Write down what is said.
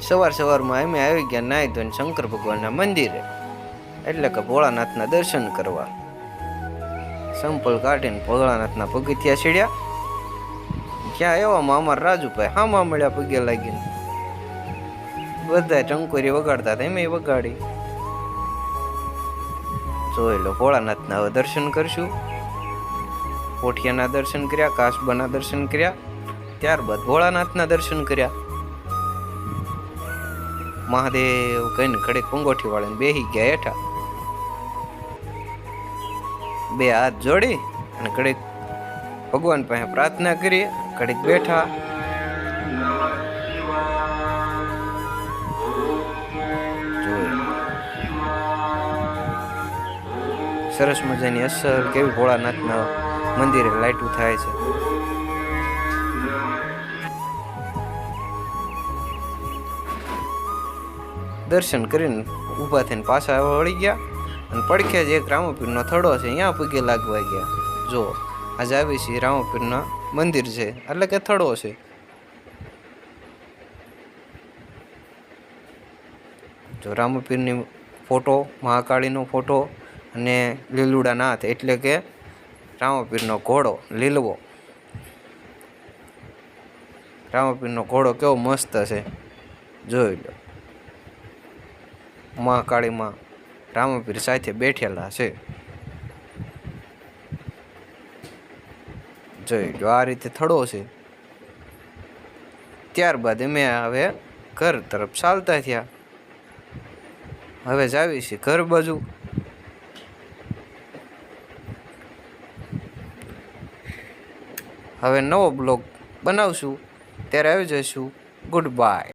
સવાર સવારમાં અમે આવી ગયા નાહી ધોઈને શંકર ભગવાનના મંદિરે. એટલે કે ભોળાનાથના દર્શન કરવા. સંપલ કાઢીને ભોળાનાથના પગથિયા સીડ્યા ક્યાં એવામાં અમારા રાજુભાઈ હામાં મળ્યા પગે લાગીને. બધા ટંકોરી વગાડતા હતા એમ વગાડી. જોઈ લો, ભોળાનાથના હવે દર્શન કરશું. પોઠિયાના દર્શન કર્યા, કાસબાના દર્શન કર્યા. ત્યારબાદ ભોળાનાથના દર્શન કર્યા. મહાદેવ કહીને ઘડે પંગોઠી વાળીને બેહી ગયા હેઠા. બે હાથ જોડી અને ઘડીક ભગવાન પાસે પ્રાર્થના કરી ઘડીક બેઠા. સરસ મજાની અસર કેવી ભોળાનાથના મંદિરે લાઈટું થાય છે. દર્શન કરીને ઊભા થઈને પાછા વળી ગયા અને પડખે જ એક રામપીરનો થડો છે અહીંયા પગે લાગવા ગયા. જો, આજે આવી છીએ રામપીરના મંદિર છે, એટલે કે થડો છે. જો રામપીરની ફોટો, મહાકાળીનો ફોટો અને લીલુડા નાથ એટલે કે રામપીરનો ઘોડો લીલવો. રામપીરનો ઘોડો કેવો મસ્ત છે, જોઈ લો. મહાકાળીમાં રામપીર સાથે બેઠેલા છે. જોઈ લો, આ રીતે થડો છે. ત્યારબાદ અમે હવે ઘર તરફ ચાલતા થયા. હવે જાવી છે ઘર બાજુ. હવે નવો બ્લોગ બનાવશું. ત્યારે આવી જઈશું. Good bye